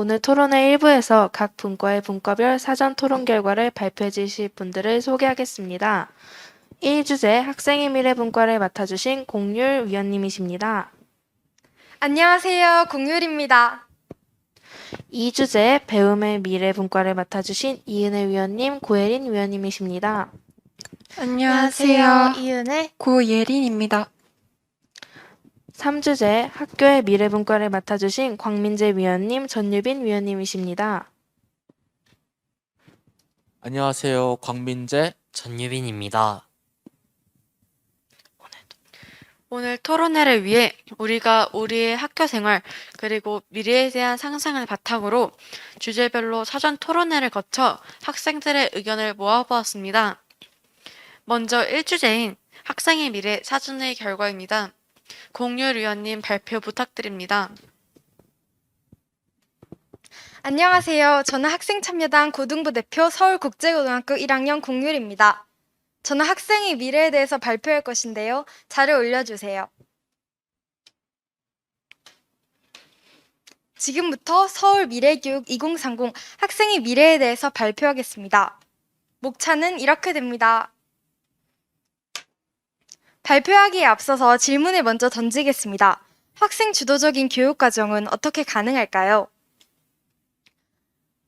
오늘 토론회 1부에서 각 분과의 분과별 사전 토론 결과를 발표해 주실 분들을 소개하겠습니다. 1주제 학생의 미래 분과를 맡아주신 공률 위원님이십니다. 안녕하세요. 공율입니다. 2주제 배움의 미래 분과를 맡아주신 이은혜 위원님, 고혜린 위원님이십니다. 안녕하세요. 이은혜. 고예린입니다. 3주제 학교의 미래 분과를 맡아주신 광민재 위원님, 전유빈 위원님이십니다. 안녕하세요. 광민재. 전유빈입니다. 오늘 토론회를 위해 우리가 우리의 학교 생활 그리고 미래에 대한 상상을 바탕으로 주제별로 사전 토론회를 거쳐 학생들의 의견을 모아보았습니다. 먼저 1주제인 학생의 미래 사전의 결과입니다. 공률 위원님 발표 부탁드립니다. 안녕하세요. 저는 학생참여당 고등부 대표 서울국제고등학교 1학년 공율입니다. 저는 학생의 미래에 대해서 발표할 것인데요. 자료 올려주세요. 지금부터 서울 미래교육 2030 학생의 미래에 대해서 발표하겠습니다. 목차는 이렇게 됩니다. 발표하기에 앞서서 질문을 먼저 던지겠습니다. 학생 주도적인 교육 과정은 어떻게 가능할까요?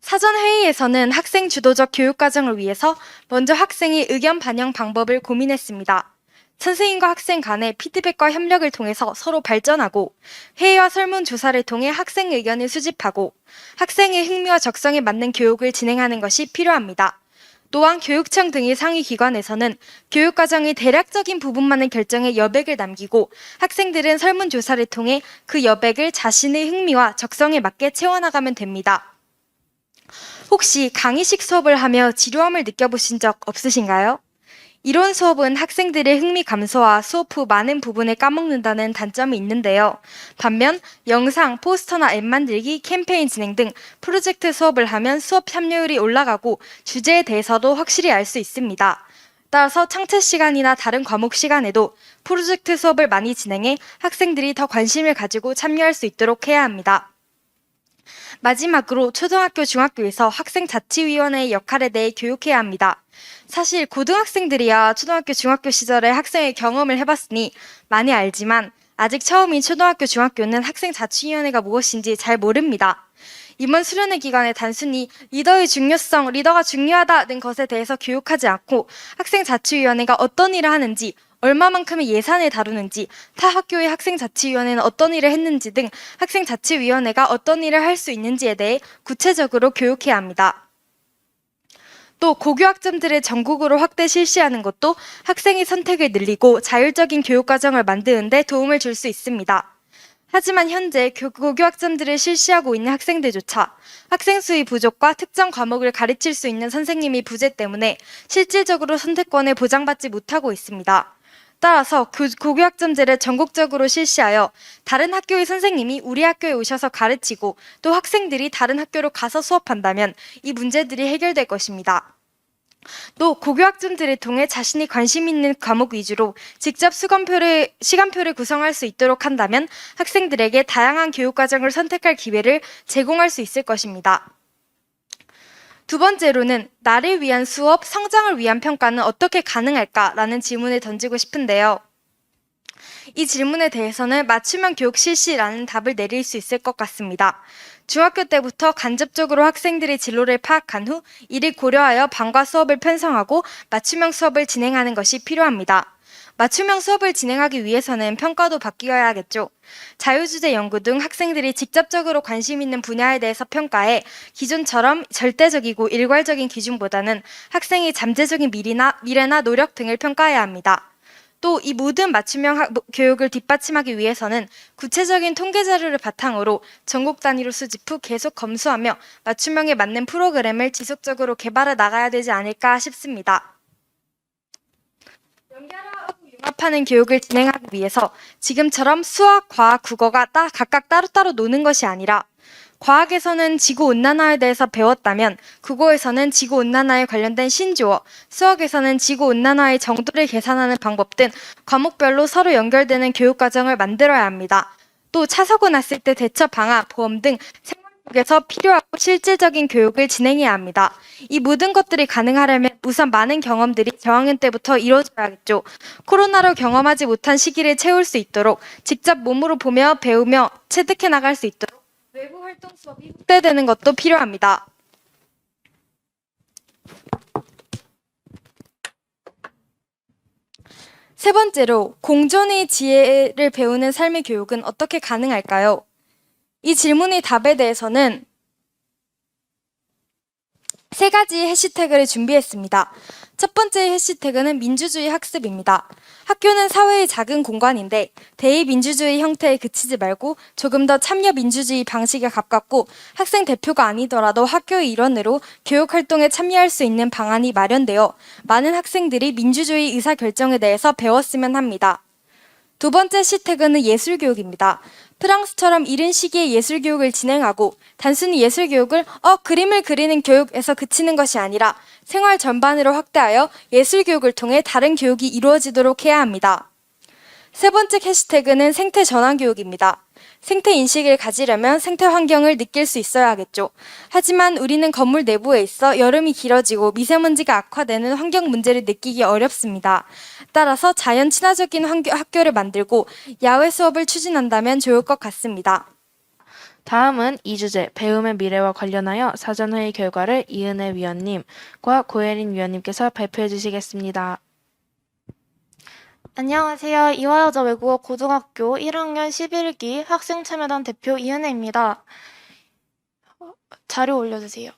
사전 회의에서는 학생 주도적 교육 과정을 위해서 먼저 학생의 의견 반영 방법을 고민했습니다. 선생님과 학생 간의 피드백과 협력을 통해서 서로 발전하고 회의와 설문 조사를 통해 학생 의견을 수집하고 학생의 흥미와 적성에 맞는 교육을 진행하는 것이 필요합니다. 또한 교육청 등의 상위 기관에서는 교육 과정의 대략적인 부분만을 결정해 여백을 남기고 학생들은 설문 조사를 통해 그 여백을 자신의 흥미와 적성에 맞게 채워나가면 됩니다. 혹시 강의식 수업을 하며 지루함을 느껴보신 적 없으신가요? 이론 수업은 학생들의 흥미 감소와 수업 후 많은 부분을 까먹는다는 단점이 있는데요. 반면 영상, 포스터나 앱 만들기, 캠페인 진행 등 프로젝트 수업을 하면 수업 참여율이 올라가고 주제에 대해서도 확실히 알 수 있습니다. 따라서 창체 시간이나 다른 과목 시간에도 프로젝트 수업을 많이 진행해 학생들이 더 관심을 가지고 참여할 수 있도록 해야 합니다. 마지막으로 초등학교, 중학교에서 학생 자치위원회의 역할에 대해 교육해야 합니다. 사실 고등학생들이야 초등학교, 중학교 시절에 학생의 경험을 해봤으니 많이 알지만 아직 처음인 초등학교, 중학교는 학생 자치위원회가 무엇인지 잘 모릅니다. 이번 수련회 기간에 단순히 리더의 중요성, 리더가 중요하다는 것에 대해서 교육하지 않고 학생 자치위원회가 어떤 일을 하는지, 얼마만큼의 예산을 다루는지, 타 학교의 학생 자치위원회는 어떤 일을 했는지 등 학생 자치위원회가 어떤 일을 할 수 있는지에 대해 구체적으로 교육해야 합니다. 또 고교 학점들을 전국으로 확대 실시하는 것도 학생의 선택을 늘리고 자율적인 교육 과정을 만드는 데 도움을 줄 수 있습니다. 하지만 현재 교- 고교 학점들을 실시하고 있는 학생들조차 학생 수의 부족과 특정 과목을 가르칠 수 있는 선생님이 부재 때문에 실질적으로 선택권을 보장받지 못하고 있습니다. 따라서 그 고교학점제를 전국적으로 실시하여 다른 학교의 선생님이 우리 학교에 오셔서 가르치고 또 학생들이 다른 학교로 가서 수업한다면 이 문제들이 해결될 것입니다. 또 고교학점들을 통해 자신이 관심 있는 과목 위주로 직접 수강표를, 시간표를 구성할 수 있도록 한다면 학생들에게 다양한 교육 과정을 선택할 기회를 제공할 수 있을 것입니다. 두 번째로는 나를 위한 수업, 성장을 위한 평가는 어떻게 가능할까라는 질문을 던지고 싶은데요. 이 질문에 대해서는 맞춤형 교육 실시라는 답을 내릴 수 있을 것 같습니다. 중학교 때부터 간접적으로 학생들의 진로를 파악한 후 이를 고려하여 방과 수업을 편성하고 맞춤형 수업을 진행하는 것이 필요합니다. 맞춤형 수업을 진행하기 위해서는 평가도 바뀌어야겠죠. 자유주제 연구 등 학생들이 직접적으로 관심 있는 분야에 대해서 평가해 기존처럼 절대적이고 일괄적인 기준보다는 학생의 잠재적인 미래나, 미래나 노력 등을 평가해야 합니다. 또 이 모든 맞춤형 학- 교육을 뒷받침하기 위해서는 구체적인 통계 자료를 바탕으로 전국 단위로 수집 후 계속 검수하며 맞춤형에 맞는 프로그램을 지속적으로 개발해 나가야 되지 않을까 싶습니다. 연결하고 융합하는 교육을 진행하기 위해서 지금처럼 수학, 과학, 국어가 따, 각각 따로따로 노는 것이 아니라 과학에서는 지구 온난화에 대해서 배웠다면 국어에서는 지구 온난화에 관련된 신조어, 수학에서는 지구 온난화의 정도를 계산하는 방법 등 과목별로 서로 연결되는 교육 과정을 만들어야 합니다. 또 차 사고 났을 때 대처 방안, 보험 등 에서 필요하고 실질적인 교육을 진행해야 합니다. 이 모든 것들이 가능하려면 우선 많은 경험들이 저학년 때부터 이루어져야겠죠. 코로나로 경험하지 못한 시기를 채울 수 있도록 직접 몸으로 보며 배우며 체득해 나갈 수 있도록 외부 활동 수업이 확대되는 것도 필요합니다. 세 번째로 공존의 지혜를 배우는 삶의 교육은 어떻게 가능할까요? 이 질문의 답에 대해서는 세 가지 해시태그를 준비했습니다. 첫 번째 해시태그는 민주주의 학습입니다. 학교는 사회의 작은 공간인데 대의민주주의 형태에 그치지 말고 조금 더 참여 민주주의 방식에 가깝고 학생 대표가 아니더라도 학교의 일원으로 교육 활동에 참여할 수 있는 방안이 마련되어 많은 학생들이 민주주의 의사 결정에 대해서 배웠으면 합니다. 두 번째 시태그는 예술교육입니다. 프랑스처럼 이른 시기에 예술 교육을 진행하고 단순히 예술 교육을 어 그림을 그리는 교육에서 그치는 것이 아니라 생활 전반으로 확대하여 예술 교육을 통해 다른 교육이 이루어지도록 해야 합니다. 세 번째 해시태그는 생태 전환 교육입니다. 생태 인식을 가지려면 생태 환경을 느낄 수 있어야 하겠죠. 하지만 우리는 건물 내부에 있어 여름이 길어지고 미세먼지가 악화되는 환경 문제를 느끼기 어렵습니다. 따라서 자연 친화적인 환교- 학교를 만들고 야외 수업을 추진한다면 좋을 것 같습니다. 다음은 이 주제 배움의 미래와 관련하여 사전회의 결과를 이은혜 위원님과 고혜린 위원님께서 발표해 주시겠습니다. 안녕하세요. 이화여자 외국어 고등학교 1학년 11기 학생 참여단 대표 이은혜입니다. 어, 자료 올려주세요.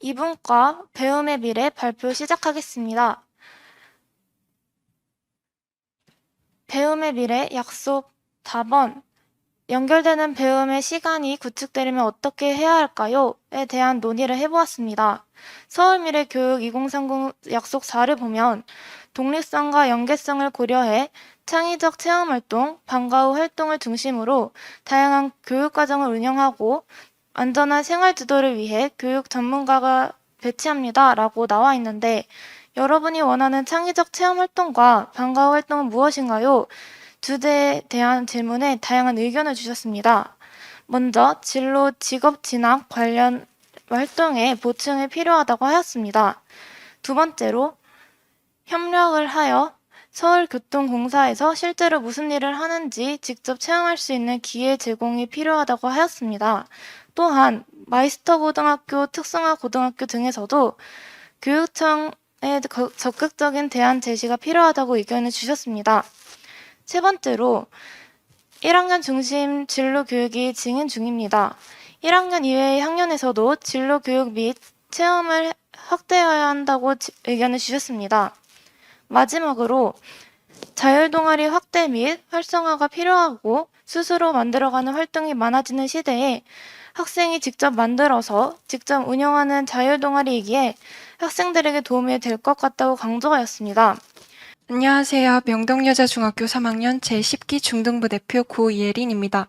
이분과 배움의 미래 발표 시작하겠습니다. 배움의 미래 약속 4번 연결되는 배움의 시간이 구축되려면 어떻게 해야 할까요? 에 대한 논의를 해보았습니다. 서울미래 교육 2030 약속 4를 보면 독립성과 연계성을 고려해 창의적 체험 활동, 방과 후 활동을 중심으로 다양한 교육 과정을 운영하고 안전한 생활 지도를 위해 교육 전문가가 배치합니다. 라고 나와 있는데 여러분이 원하는 창의적 체험 활동과 방과 후 활동은 무엇인가요? 주제에 대한 질문에 다양한 의견을 주셨습니다. 먼저 진로 직업 진학 관련 활동에 보충이 필요하다고 하였습니다. 두 번째로 협력을 하여 서울교통공사에서 실제로 무슨 일을 하는지 직접 체험할 수 있는 기회 제공이 필요하다고 하였습니다. 또한 마이스터 고등학교, 특성화 고등학교 등에서도 교육청에 거- 적극적인 대안 제시가 필요하다고 의견을 주셨습니다. 세 번째로 1학년 중심 진로 교육이 진행 중입니다. 1학년 이외의 학년에서도 진로 교육 및 체험을 확대해야 한다고 지- 의견을 주셨습니다. 마지막으로 자율 동아리 확대 및 활성화가 필요하고 스스로 만들어가는 활동이 많아지는 시대에 학생이 직접 만들어서 직접 운영하는 자율 동아리이기에 학생들에게 도움이 될 것 같다고 강조하였습니다. 안녕하세요. 명동여자중학교 3학년 제10기 중등부 대표 고예린입니다.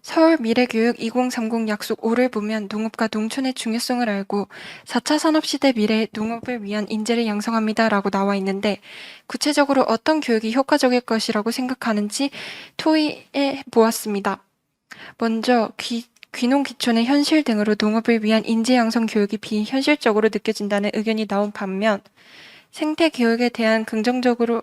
서울 미래교육 2030 약속 5를 보면 농업과 농촌의 중요성을 알고 4차 산업시대 미래의 농업을 위한 인재를 양성합니다. 라고 나와 있는데 구체적으로 어떤 교육이 효과적일 것이라고 생각하는지 토의해 보았습니다. 먼저 귀, 귀농 귀촌의 현실 등으로 농업을 위한 인재 양성 교육이 비현실적으로 느껴진다는 의견이 나온 반면 생태 교육에 대한 긍정적으로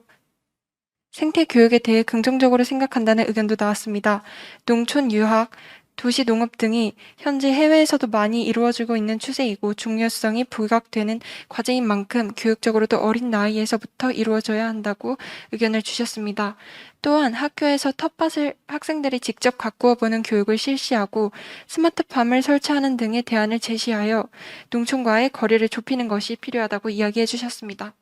생태 교육에 대해 긍정적으로 생각한다는 의견도 나왔습니다. 농촌 유학, 도시 농업 등이 현재 해외에서도 많이 이루어지고 있는 추세이고 중요성이 부각되는 과제인 만큼 교육적으로도 어린 나이에서부터 이루어져야 한다고 의견을 주셨습니다. 또한 학교에서 텃밭을 학생들이 직접 가꾸어 보는 교육을 실시하고 스마트팜을 설치하는 등의 대안을 제시하여 농촌과의 거리를 좁히는 것이 필요하다고 이야기해 주셨습니다.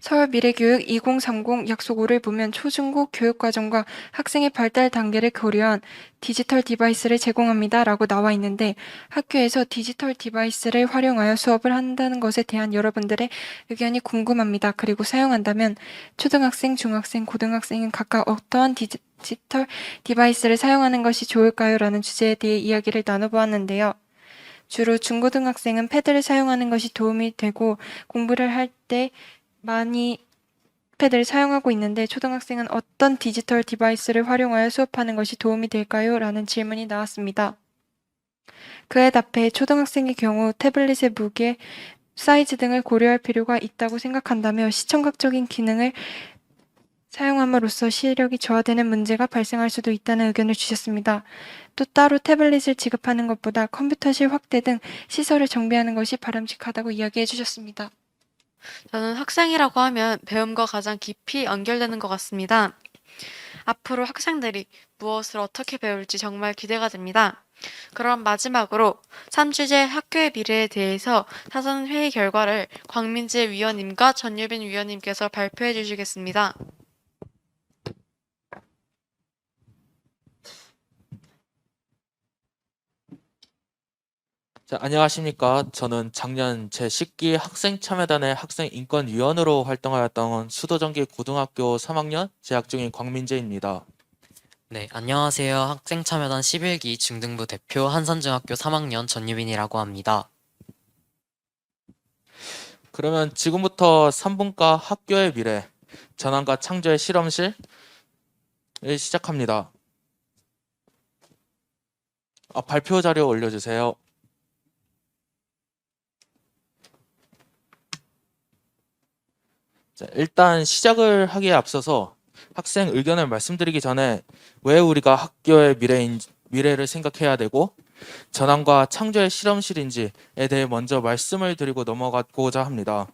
서울 미래교육 2030 약속 5를 보면 초중고 교육과정과 학생의 발달 단계를 고려한 디지털 디바이스를 제공합니다. 라고 나와 있는데 학교에서 디지털 디바이스를 활용하여 수업을 한다는 것에 대한 여러분들의 의견이 궁금합니다. 그리고 사용한다면 초등학생, 중학생, 고등학생은 각각 어떠한 디지, 디지털 디바이스를 사용하는 것이 좋을까요? 라는 주제에 대해 이야기를 나눠보았는데요. 주로 중고등학생은 패드를 사용하는 것이 도움이 되고 공부를 할 때 많이 패드를 사용하고 있는데 초등학생은 어떤 디지털 디바이스를 활용하여 수업하는 것이 도움이 될까요? 라는 질문이 나왔습니다. 그에 답해 초등학생의 경우 태블릿의 무게, 사이즈 등을 고려할 필요가 있다고 생각한다며 시청각적인 기능을 사용함으로써 시력이 저하되는 문제가 발생할 수도 있다는 의견을 주셨습니다. 또 따로 태블릿을 지급하는 것보다 컴퓨터실 확대 등 시설을 정비하는 것이 바람직하다고 이야기해 주셨습니다. 저는 학생이라고 하면 배움과 가장 깊이 연결되는 것 같습니다. 앞으로 학생들이 무엇을 어떻게 배울지 정말 기대가 됩니다. 그럼 마지막으로 3주제 학교의 미래에 대해서 사전 회의 결과를 광민재 위원님과 전유빈 위원님께서 발표해 주시겠습니다. 자, 안녕하십니까. 저는 작년 제10기 학생참여단의 학생인권위원으로 활동하였던 수도전기 고등학교 3학년 재학 중인 광민재입니다. 네, 안녕하세요. 학생참여단 11기 중등부 대표 한산중학교 3학년 전유빈이라고 합니다. 그러면 지금부터 3분과 학교의 미래, 전환과 창조의 실험실을 시작합니다. 아, 발표 자료 올려주세요. 자, 일단 시작을 하기에 앞서서 학생 의견을 말씀드리기 전에 왜 우리가 학교의 미래인, 미래를 생각해야 되고 전환과 창조의 실험실인지에 대해 먼저 말씀을 드리고 넘어가고자 합니다.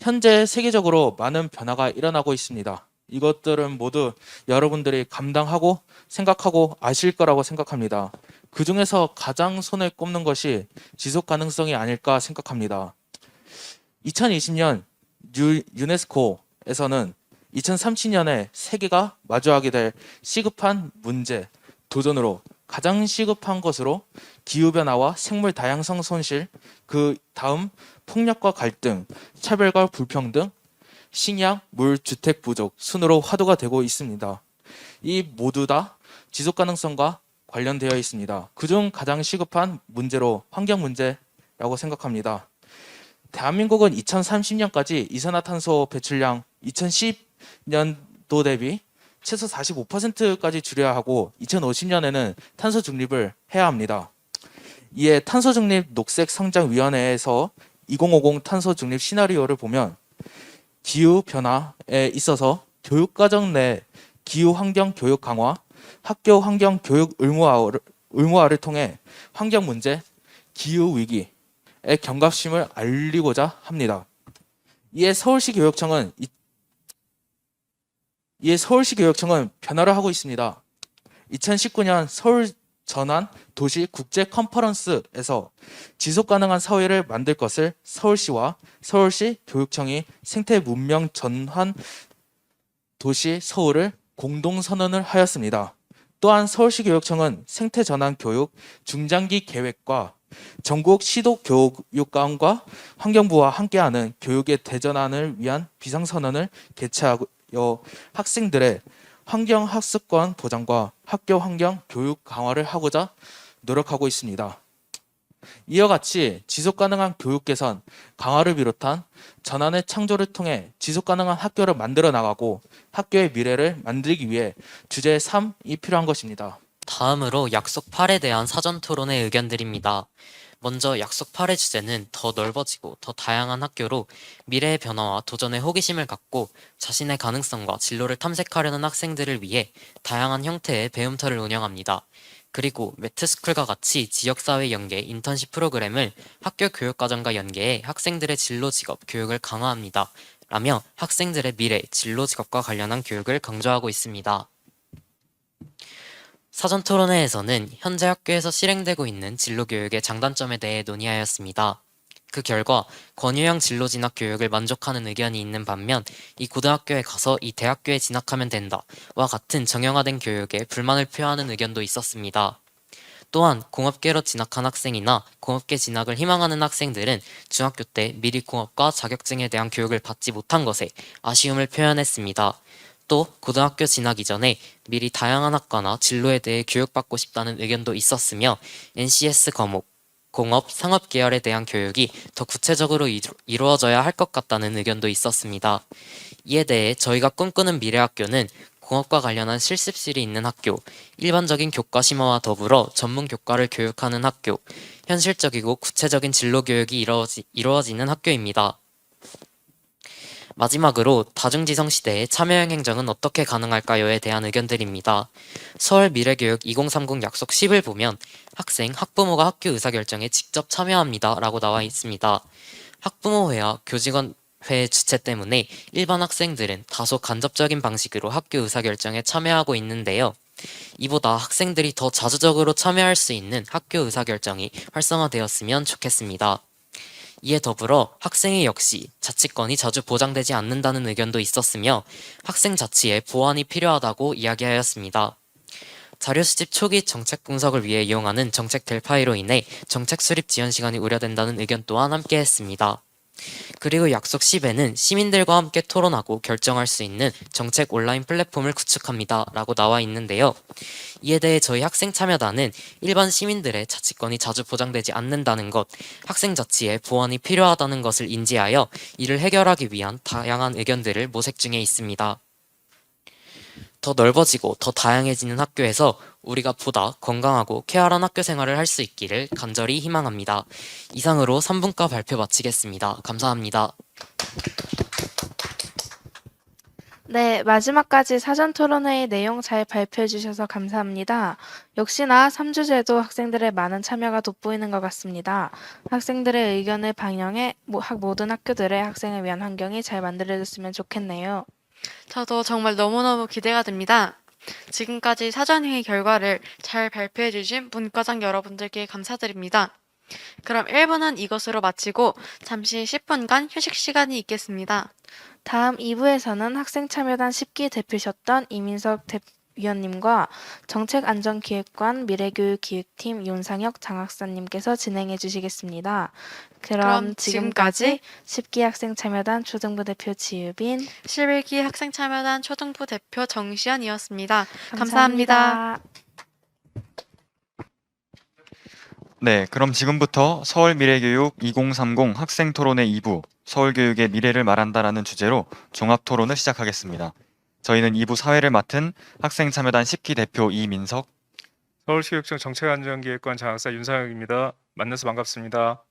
현재 세계적으로 많은 변화가 일어나고 있습니다. 이것들은 모두 여러분들이 감당하고 생각하고 아실 거라고 생각합니다. 그 중에서 가장 손에 꼽는 것이 지속 가능성이 아닐까 생각합니다. 2020년 유, 유네스코에서는 2030년에 세계가 마주하게 될 시급한 문제, 도전으로 가장 시급한 것으로 기후변화와 생물 다양성 손실, 그 다음 폭력과 갈등, 차별과 불평등, 식량, 물, 주택 부족 순으로 화두가 되고 있습니다. 이 모두 다 지속 가능성과 관련되어 있습니다. 그중 가장 시급한 문제로 환경 문제라고 생각합니다. 대한민국은 2030년까지 이산화탄소 배출량 2010년도 대비 최소 45%까지 줄여야 하고 2050년에는 탄소 중립을 해야 합니다. 이에 탄소 중립 녹색 성장 위원회에서 2050 탄소 중립 시나리오를 보면 기후 변화에 있어서 교육 과정 내 기후 환경 교육 강화, 학교 환경 교육 의무화를, 의무화를 통해 환경 문제, 기후 위기의 경각심을 알리고자 합니다. 이에 서울시 교육청은 이- 이에 서울시 교육청은 변화를 하고 있습니다. 2019년 서울 전환 도시 국제 컨퍼런스에서 지속 가능한 사회를 만들 것을 서울시와 서울시 교육청이 생태 문명 전환 도시 서울을 공동 선언을 하였습니다. 또한 서울시 교육청은 생태 전환 교육 중장기 계획과 전국 시도 교육감과 환경부와 함께하는 교육의 대전환을 위한 비상선언을 개최하여 학생들의 환경 학습권 보장과 학교 환경 교육 강화를 하고자 노력하고 있습니다. 이와 같이 지속 가능한 교육 개선, 강화를 비롯한 전환의 창조를 통해 지속 가능한 학교를 만들어 나가고 학교의 미래를 만들기 위해 주제 3이 필요한 것입니다. 다음으로 약속 8에 대한 사전 토론의 의견들입니다. 먼저 약속 8의 주제는 더 넓어지고 더 다양한 학교로 미래의 변화와 도전의 호기심을 갖고 자신의 가능성과 진로를 탐색하려는 학생들을 위해 다양한 형태의 배움터를 운영합니다. 그리고 매트스쿨과 같이 지역사회 연계 인턴십 프로그램을 학교 교육과정과 연계해 학생들의 진로 직업 교육을 강화합니다. 라며 학생들의 미래, 진로 직업과 관련한 교육을 강조하고 있습니다. 사전 토론회에서는 현재 학교에서 실행되고 있는 진로 교육의 장단점에 대해 논의하였습니다. 그 결과 권유형 진로 진학 교육을 만족하는 의견이 있는 반면 이 고등학교에 가서 이 대학교에 진학하면 된다와 같은 정형화된 교육에 불만을 표하는 의견도 있었습니다. 또한 공업계로 진학한 학생이나 공업계 진학을 희망하는 학생들은 중학교 때 미리 공업과 자격증에 대한 교육을 받지 못한 것에 아쉬움을 표현했습니다. 또 고등학교 진학 이 전에 미리 다양한 학과나 진로에 대해 교육받고 싶다는 의견도 있었으며 NCS 과목, 공업, 상업 계열에 대한 교육이 더 구체적으로 이루, 이루어져야 할 것 같다는 의견도 있었습니다. 이에 대해 저희가 꿈꾸는 미래 학교는 공업과 관련한 실습실이 있는 학교, 일반적인 교과 심화와 더불어 전문 교과를 교육하는 학교, 현실적이고 구체적인 진로 교육이 이루어지, 이루어지는 학교입니다. 마지막으로 다중지성 시대에 참여형 행정은 어떻게 가능할까요에 대한 의견들입니다. 서울 미래교육 2030 약속 10을 보면 학생, 학부모가 학교 의사결정에 직접 참여합니다. 라고 나와 있습니다. 학부모회와 교직원 회 주체 때문에 일반 학생들은 다소 간접적인 방식으로 학교 의사결정에 참여하고 있는데요. 이보다 학생들이 더 자주적으로 참여할 수 있는 학교 의사결정이 활성화되었으면 좋겠습니다. 이에 더불어 학생의 역시 자치권이 자주 보장되지 않는다는 의견도 있었으며 학생 자치에 보완이 필요하다고 이야기하였습니다. 자료 수집 초기 정책 분석을 위해 이용하는 정책 델파이로 인해 정책 수립 지연 시간이 우려된다는 의견 또한 함께 했습니다. 그리고 약속 10에는 시민들과 함께 토론하고 결정할 수 있는 정책 온라인 플랫폼을 구축합니다. 라고 나와 있는데요. 이에 대해 저희 학생 참여단은 일반 시민들의 자치권이 자주 보장되지 않는다는 것, 학생 자치에 보완이 필요하다는 것을 인지하여 이를 해결하기 위한 다양한 의견들을 모색 중에 있습니다. 더 넓어지고 더 다양해지는 학교에서 우리가 보다 건강하고 쾌활한 학교 생활을 할 수 있기를 간절히 희망합니다. 이상으로 3분과 발표 마치겠습니다. 감사합니다. 네, 마지막까지 사전 토론회의 내용 잘 발표해 주셔서 감사합니다. 역시나 3주 제도 학생들의 많은 참여가 돋보이는 것 같습니다. 학생들의 의견을 반영해 모든 학교들의 학생을 위한 환경이 잘 만들어졌으면 좋겠네요. 저도 정말 너무너무 기대가 됩니다. 지금까지 사전회의 결과를 잘 발표해주신 문과장 여러분들께 감사드립니다. 그럼 1부는 이것으로 마치고 잠시 10분간 휴식 시간이 있겠습니다. 다음 2부에서는 학생참여단 10기 대표셨던 이민석 대 위원님과 정책안전기획관 미래교육기획팀 윤상혁 장학사님께서 진행해 주시겠습니다. 그럼, 그럼 지금까지 지금까지 10기 학생 참여단 초등부 대표 지유빈 11기 학생 참여단 초등부 대표 정시연이었습니다. 감사합니다. 감사합니다. 네, 그럼 지금부터 서울 미래교육 2030 학생 토론회 2부 서울 교육의 미래를 말한다라는 주제로 종합 토론을 시작하겠습니다. 저희는 2부 사회를 맡은 학생 참여단 10기 대표 이민석, 서울시교육청 정책안전기획관 장학사 윤상혁입니다. 만나서 반갑습니다.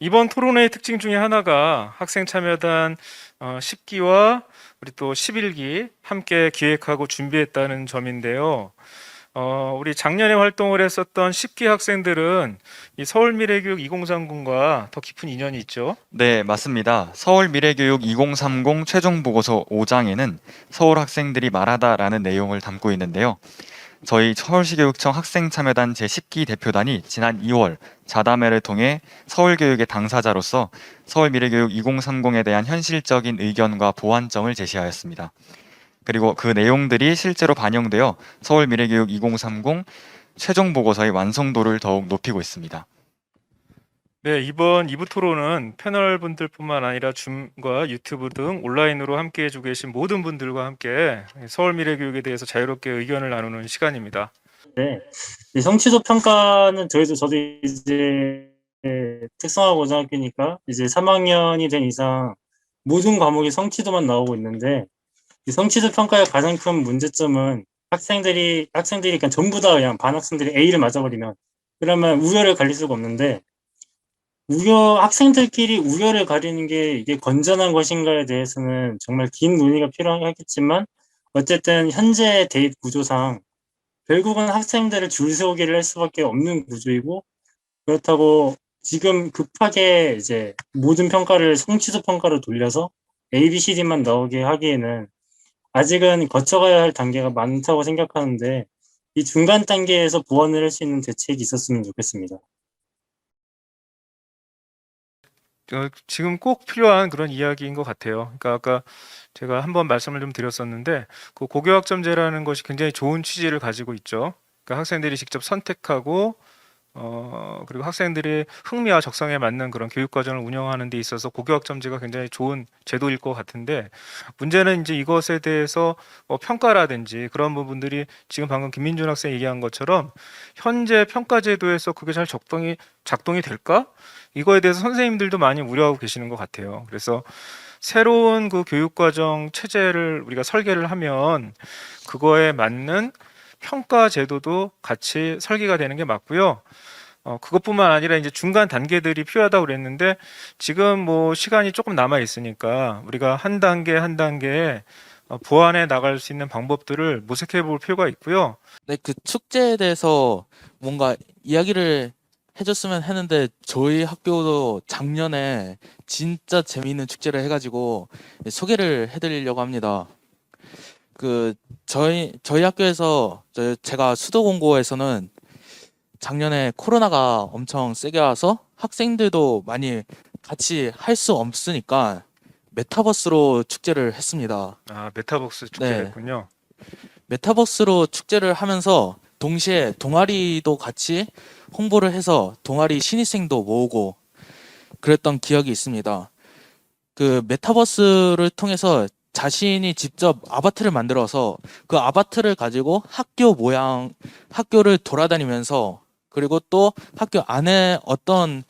이번 토론회의 특징 중에 하나가 학생 참여단 어, 10기와 우리 또 11기 함께 기획하고 준비했다는 점인데요. 어, 우리 작년에 활동을 했었던 10기 학생들은 이 서울미래교육 2030과 더 깊은 인연이 있죠. 네, 맞습니다. 서울 미래교육 2030 최종 보고서 5장에는 서울 학생들이 말하다라는 내용을 담고 있는데요. 저희 서울시교육청 학생참여단 제10기 대표단이 지난 2월 자담회를 통해 서울교육의 당사자로서 서울 미래교육 2030에 대한 현실적인 의견과 보완점을 제시하였습니다. 그리고 그 내용들이 실제로 반영되어 서울 미래교육 2030 최종 보고서의 완성도를 더욱 높이고 있습니다. 네, 이번 2부 토론은 패널 분들뿐만 아니라 줌과 유튜브 등 온라인으로 함께 해주고 계신 모든 분들과 함께 서울 미래교육에 대해서 자유롭게 의견을 나누는 시간입니다. 네. 이 성취도 평가는 저희도 저도 이제 특성화 고등학교니까 이제 3학년이 된 이상 모든 과목이 성취도만 나오고 있는데 이 성취도 평가의 가장 큰 문제점은 학생들이 학생들이 그냥 전부 다 그냥 반 학생들이 A를 맞아버리면 그러면 우열을 가릴 수가 없는데 우열 학생들끼리 우열을 가리는 게 이게 건전한 것인가에 대해서는 정말 긴 논의가 필요하겠지만 어쨌든 현재 대입 구조상 결국은 학생들을 줄 세우기를 할 수밖에 없는 구조이고 그렇다고 지금 급하게 이제 모든 평가를 성취도 평가로 돌려서 A, B, C, D만 나오게 하기에는 아직은 거쳐가야 할 단계가 많다고 생각하는데 이 중간 단계에서 보완을 할 수 있는 대책이 있었으면 좋겠습니다. 어, 지금 꼭 필요한 그런 이야기인 것 같아요. 그러니까 아까 제가 한번 말씀을 좀 드렸었는데 그 고교학점제라는 것이 굉장히 좋은 취지를 가지고 있죠. 그러니까 학생들이 직접 선택하고 어, 그리고 학생들의 흥미와 적성에 맞는 그런 교육 과정을 운영하는 데 있어서 고교학 점제가 굉장히 좋은 제도일 것 같은데 문제는 이제 이것에 대해서 뭐 평가라든지 그런 부분들이 지금 방금 김민준 학생 얘기한 것처럼 현재 평가 제도에서 그게 잘 적동이 작동이 될까? 이거에 대해서 선생님들도 많이 우려하고 계시는 것 같아요. 그래서 새로운 그 교육 과정 체제를 우리가 설계를 하면 그거에 맞는 평가 제도도 같이 설계가 되는 게 맞고요. 어, 그것뿐만 아니라 이제 중간 단계들이 필요하다고 그랬는데 지금 뭐 시간이 조금 남아 있으니까 우리가 한 단계 한 단계 어, 보완해 나갈 수 있는 방법들을 모색해 볼 필요가 있고요. 네, 그 축제에 대해서 뭔가 이야기를 해줬으면 했는데 저희 학교도 작년에 진짜 재미있는 축제를 해가지고 소개를 해드리려고 합니다. 그 저희 저희 학교에서 저 제가 수도 공고에서는 작년에 코로나가 엄청 세게 와서 학생들도 많이 같이 할 수 없으니까 메타버스로 축제를 했습니다. 아, 메타버스 네. 축제였군요. 메타버스로 축제를 하면서 동시에 동아리도 같이 홍보를 해서 동아리 신입생도 모으고 그랬던 기억이 있습니다. 그 메타버스를 통해서 자신이 직접 아바타를 만들어서 그 아바타를 가지고 학교 모양, 학교를 돌아다니면서 그리고 또 학교 안에 어떤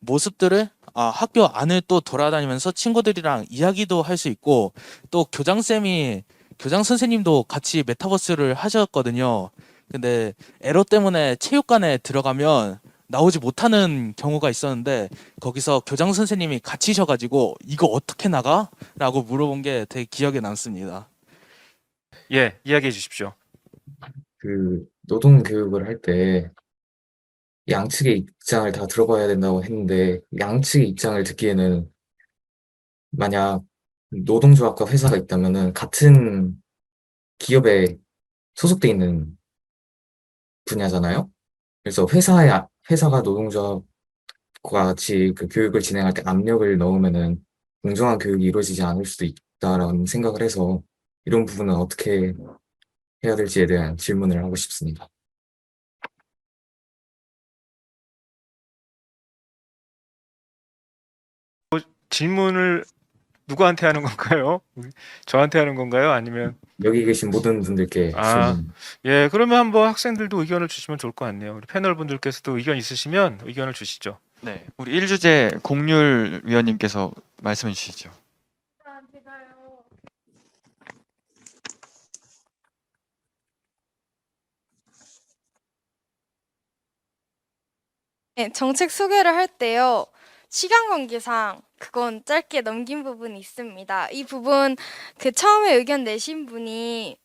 모습들을 아, 학교 안을 또 돌아다니면서 친구들이랑 이야기도 할 수 있고 또 교장쌤이 교장 선생님도 같이 메타버스를 하셨거든요. 근데 에러 때문에 체육관에 들어가면 나오지 못하는 경우가 있었는데 거기서 교장 선생님이 갇히셔가지고 이거 어떻게 나가? 라고 물어본 게 되게 기억에 남습니다. 예, 이야기해 주십시오. 그 노동 교육을 할 때 양측의 입장을 다 들어봐야 된다고 했는데 양측의 입장을 듣기에는 만약 노동조합과 회사가 있다면은 같은 기업에 소속돼 있는 분야잖아요. 그래서 회사에 아- 회사가 노동조합과 같이 그 교육을 진행할 때 압력을 넣으면은 공정한 교육이 이루어지지 않을 수도 있다라는 생각을 해서 이런 부분은 어떻게 해야 될지에 대한 질문을 하고 싶습니다. 질문을 누구한테 하는 건가요? 저한테 하는 건가요? 아니면 여기 계신 모든 분들께 아. 질문. 예, 그러면 한번 학생들도 의견을 주시면 좋을 것 같네요. 우리 패널 분들께서도 의견 있으시면 의견을 주시죠. 네, 우리 1주제 공률 위원님께서 말씀해 주시죠. 네, 정책 소개를 할 때요. 시간 관계상 그건 짧게 넘긴 부분이 있습니다. 이 부분 그 처음에 의견 내신 분이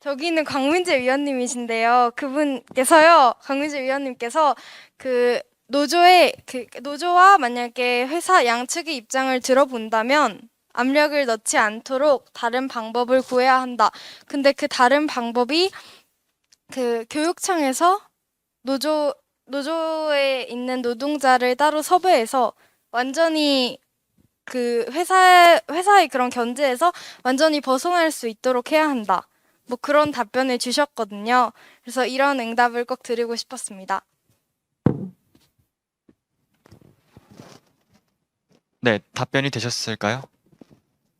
저기 있는 강민재 위원님이신데요. 그분께서요. 강민재 위원님께서 그 노조의 그 노조와 만약에 회사 양측의 입장을 들어본다면 압력을 넣지 않도록 다른 방법을 구해야 한다. 근데 그 다른 방법이 그 교육청에서 노조 노조에 있는 노동자를 따로 섭외해서 완전히 그 회사 회사의 그런 견제에서 완전히 벗어날 수 있도록 해야 한다. 뭐 그런 답변을 주셨거든요. 그래서 이런 응답을 꼭 드리고 싶었습니다. 네, 답변이 되셨을까요?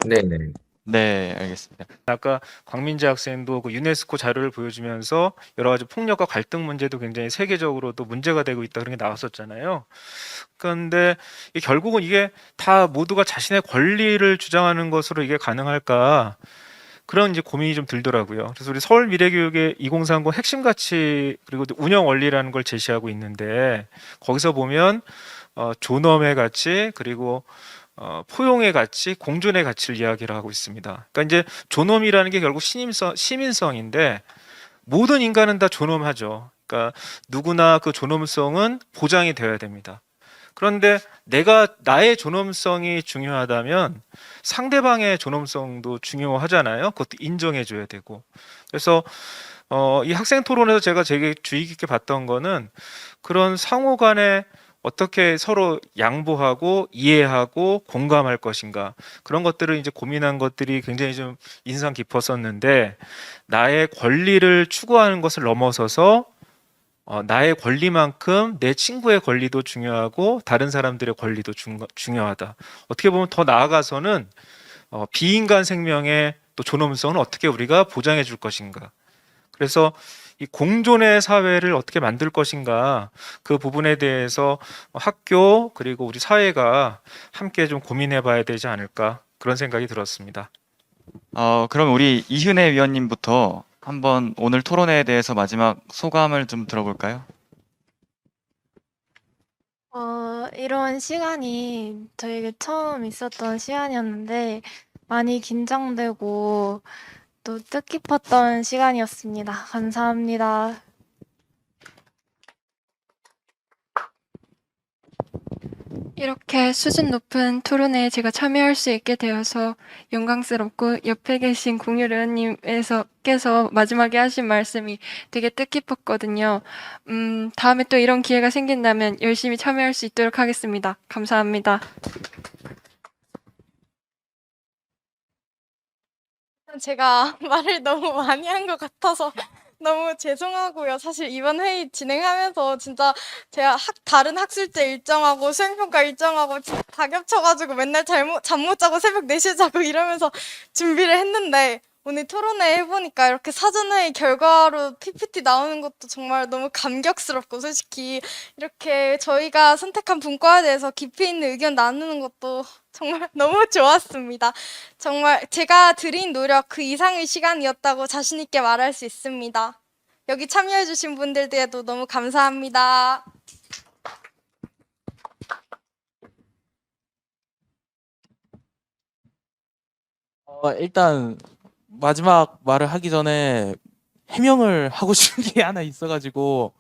네네. 네, 알겠습니다. 아까 광민재 학생도 그 유네스코 자료를 보여주면서 여러 가지 폭력과 갈등 문제도 굉장히 세계적으로도 문제가 되고 있다 그런 게 나왔었잖아요. 그런데 이 결국은 이게 다 모두가 자신의 권리를 주장하는 것으로 이게 가능할까? 그런 이제 고민이 좀 들더라고요. 그래서 우리 서울 미래교육의 2030 핵심 가치 그리고 운영 원리라는 걸 제시하고 있는데 거기서 보면 어, 존엄의 가치 그리고 어, 포용의 가치, 공존의 가치를 이야기를 하고 있습니다. 그러니까 이제 존엄이라는 게 결국 신임성, 시민성인데 모든 인간은 다 존엄하죠. 그러니까 누구나 그 존엄성은 보장이 되어야 됩니다. 그런데 내가 나의 존엄성이 중요하다면 상대방의 존엄성도 중요하잖아요. 그것도 인정해 줘야 되고. 그래서 어, 이 학생 토론에서 제가 되게 주의 깊게 봤던 거는 그런 상호 간의 어떻게 서로 양보하고 이해하고 공감할 것인가 그런 것들을 이제 고민한 것들이 굉장히 좀 인상 깊었었는데 나의 권리를 추구하는 것을 넘어서서 어, 나의 권리만큼 내 친구의 권리도 중요하고 다른 사람들의 권리도 중, 중요하다. 어떻게 보면 더 나아가서는 어, 비인간 생명의 또 존엄성은 어떻게 우리가 보장해 줄 것인가. 그래서 이 공존의 사회를 어떻게 만들 것인가 그 부분에 대해서 학교 그리고 우리 사회가 함께 좀 고민해 봐야 되지 않을까 그런 생각이 들었습니다. 어, 그럼 우리 이윤혜 위원님부터 한번 오늘 토론회에 대해서 마지막 소감을 좀 들어볼까요? 어, 이런 시간이 저에게 처음 있었던 시간이었는데 많이 긴장되고 또 뜻깊었던 시간이었습니다. 감사합니다. 이렇게 수준 높은 토론회에 제가 참여할 수 있게 되어서 영광스럽고 옆에 계신 공유 의원님께서 마지막에 하신 말씀이 되게 뜻깊었거든요. 음, 다음에 또 이런 기회가 생긴다면 열심히 참여할 수 있도록 하겠습니다. 감사합니다. 제가 말을 너무 많이 한 것 같아서 너무 죄송하고요. 사실 이번 회의 진행하면서 진짜 제가 학, 다른 학술제 일정하고 수행평가 일정하고 다 겹쳐가지고 맨날 잘못, 잠 못 자고 새벽 4시에 자고 이러면서 준비를 했는데 오늘 토론회 해보니까 이렇게 사전회의 결과로 PPT 나오는 것도 정말 너무 감격스럽고 솔직히 이렇게 저희가 선택한 분과에 대해서 깊이 있는 의견 나누는 것도 정말 너무 좋았습니다. 정말 제가 드린 노력 그 이상의 시간이었다고 자신 있게 말할 수 있습니다. 여기 참여해주신 분들께도 너무 감사합니다. 어, 일단 마지막 말을 하기 전에 해명을 하고 싶은 게 하나 있어가지고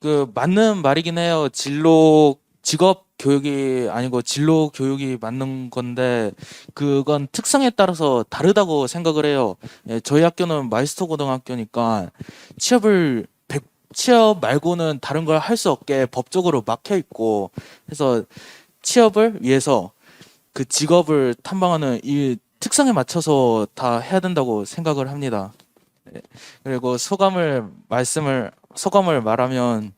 그 맞는 말이긴 해요. 진로 직업 교육이 아니고 진로 교육이 맞는 건데 그건 특성에 따라서 다르다고 생각을 해요. 예, 저희 학교는 마이스터 고등학교니까 취업을 백- 취업 말고는 다른 걸 할 수 없게 법적으로 막혀 있고 해서 취업을 위해서 그 직업을 탐방하는 이 특성에 맞춰서 다 해야 된다고 생각을 합니다. 네. 그리고 소감을 말씀을 소감을 말하면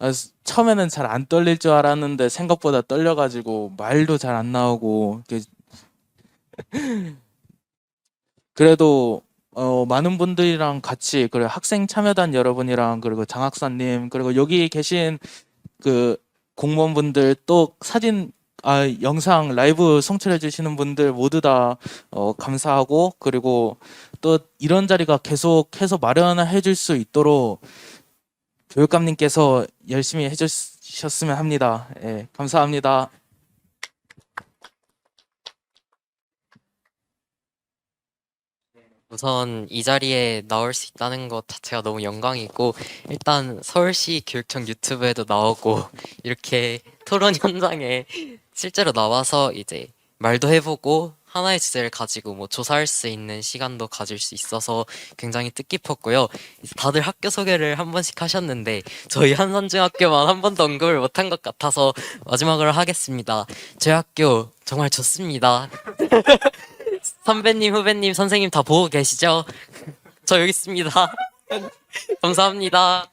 아, 스- 처음에는 잘 안 떨릴 줄 알았는데 생각보다 떨려가지고 말도 잘 안 나오고 그래도 어, 많은 분들이랑 같이 그리고 학생 참여단 여러분이랑 그리고 장학사님 그리고 여기 계신 그 공무원분들 또 사진 아, 영상 라이브 송출해 주시는 분들 모두 다 어, 감사하고 그리고 또 이런 자리가 계속해서 마련해 줄 수 있도록 교육감님께서 열심히 해 주셨으면 합니다. 예, 감사합니다. 우선 이 자리에 나올 수 있다는 것 자체가 너무 영광이고 일단 서울시 교육청 유튜브에도 나오고 이렇게 토론 현장에 실제로 나와서 이제 말도 해보고 하나의 주제를 가지고 뭐 조사할 수 있는 시간도 가질 수 있어서 굉장히 뜻깊었고요. 다들 학교 소개를 한 번씩 하셨는데 저희 한산중학교만 한 번도 언급을 못한 것 같아서 마지막으로 하겠습니다. 저희 학교 정말 좋습니다. 선배님, 후배님, 선생님 다 보고 계시죠? 저 여기 있습니다. 감사합니다.